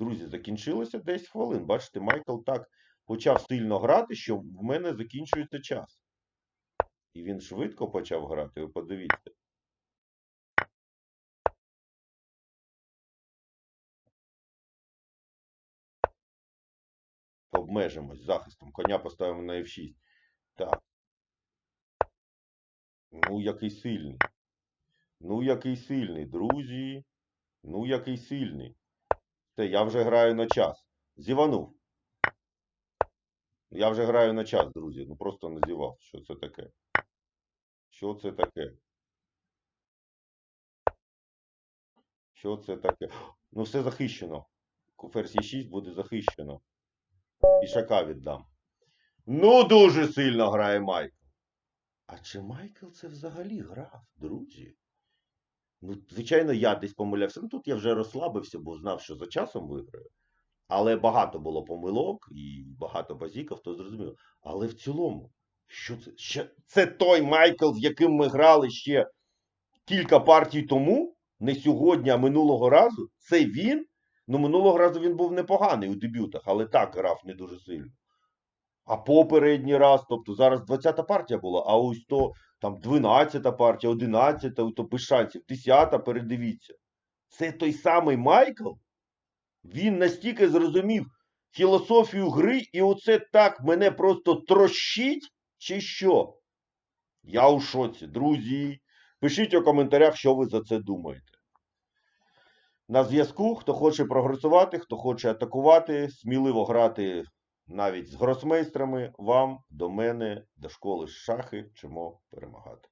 Друзі, закінчилося 10 хвилин. Бачите, Майкл так почав сильно грати, що в мене закінчується час. І він швидко почав грати, ви подивіться. Обмежимось захистом. Коня поставимо на F6. Так. Ну, який сильний. Ну, який сильний, друзі. Ну, який сильний. Все, я вже граю на час. Зіванув. Я вже граю на час, друзі. Ну просто не зівав. Що це таке? Що це таке? Що це таке? Ну, все захищено. Ферзь Е6 буде захищено. Пішака віддам. Ну, дуже сильно грає Майкл. А чи Майкл це взагалі грав, друзі? Ну, звичайно, я десь помилявся. Ну тут я вже розслабився, бо знав, що за часом виграю. Але багато було помилок і багато базіків, то зрозуміло. Але в цілому, що це? Ще... Це той Майкл, з яким ми грали ще кілька партій тому, не сьогодні, а минулого разу. Це він. Ну, минулого разу він був непоганий у дебютах, але так грав не дуже сильно. А попередній раз, тобто зараз 20-та партія була, а ось то там 12-та партія, 11-та, то без шансів, 10-та, передивіться. Це той самий Майкл? Він настільки зрозумів філософію гри, і оце так мене просто трощить, чи що? Я у шоці, друзі. Пишіть у коментарях, що ви за це думаєте. На зв'язку, хто хоче прогресувати, хто хоче атакувати, сміливо грати навіть з гросмейстрами, вам, до мене, до школи шахи чимо перемагати.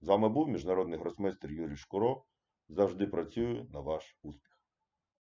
З вами був міжнародний гросмейстер Юрій Шкуро. Завжди працюю на ваш успіх.